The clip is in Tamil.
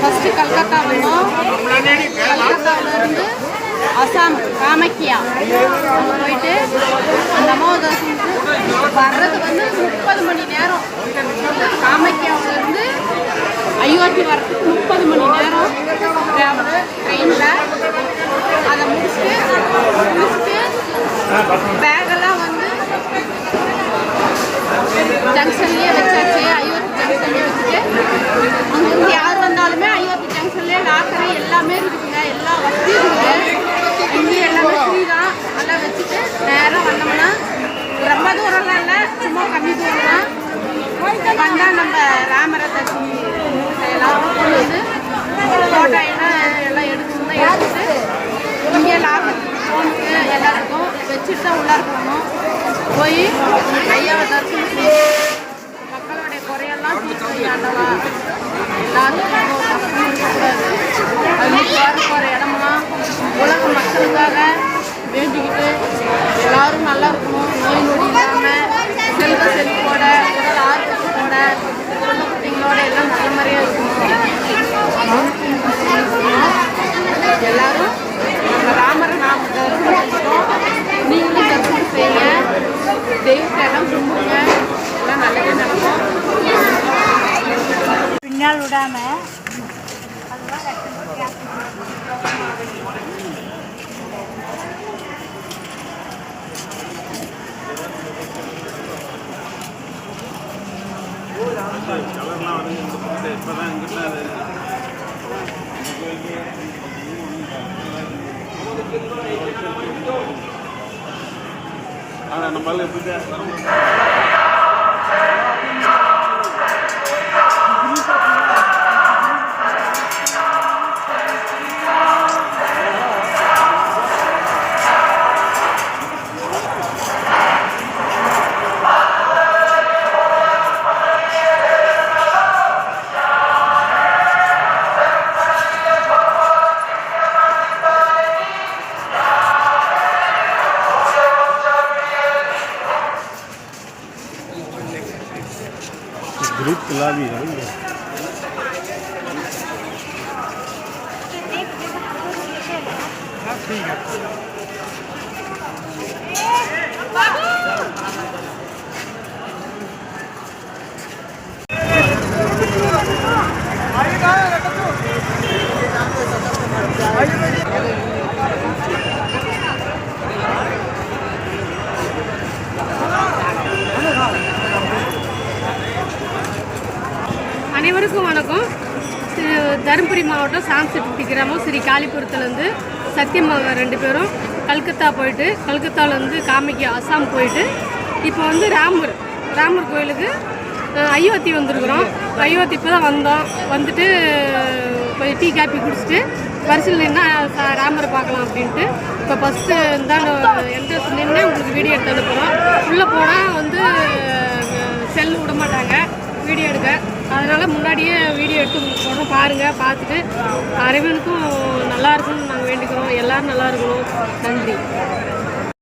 ஃபஸ்ட்டு கல்கத்தா வந்தோம் கல்கத்தாவிலேருந்து அசாம் காமக்கியா அங்கே போயிட்டு அந்த அம்மாவை தரிசனத்துக்கு வர்றது வந்து முப்பது மணி நேரம். இல்லை கம்மி தூரம் வந்தால் நம்ம ராமரை தரிசனம் செய்யலாம் வந்து ஃபோட்டோ எல்லாம் எல்லாம் எடுக்கணும்னா எடுத்துட்டு இங்கே லாபத்துக்கு ஃபோனுக்கு எல்லாத்துக்கும் வச்சுட்டு தான் உள்ளார போகணும் போய் பின்னால் விடாம கலர்லாம் வந்து இப்போ தான் இங்கிட்ட அது ஆனால் நம்மளால எப்படி खरीद के ला भी है हाँ, ठीक है। எல்லாருக்கும் வணக்கம். திரு தருமபுரி மாவட்டம் சாம்செட்டி கிராமம் ஸ்ரீ காளிபுரத்துலேருந்து சத்தியமாக ரெண்டு பேரும் கல்கத்தா போயிட்டு கல்கத்தாவிலேருந்து காமிக்கு அசாம் போயிட்டு இப்போ வந்து ராமர் ராமர் கோயிலுக்கு அயோத்தி வந்திருக்கிறோம். அயோத்தி இப்போ தான் வந்தோம். வந்துட்டு கொஞ்சம் டீ காப்பி குடிச்சிட்டு வரிசையில் நின்னா ராமரை பார்க்கலாம் அப்படின்ட்டு. இப்போ ஃபஸ்ட்டு இருந்தால் என்ட்ரன்ஸ் நின்று உங்களுக்கு வீடியோ எடுத்து அனுப்புகிறோம் உள்ளே போனால் வந்து செல் விட மாட்டாங்க வீடியோ எடுக்க. அதனால் முன்னாடியே வீடியோ எடுத்து உங்களுக்கு போடுறோம் பாருங்கள் பார்த்துட்டு. அரைவனுக்கும் நல்லா இருக்கும்னு நாங்கள் வேண்டிக்கிறோம். எல்லோரும் நல்லா இருக்கணும். நன்றி.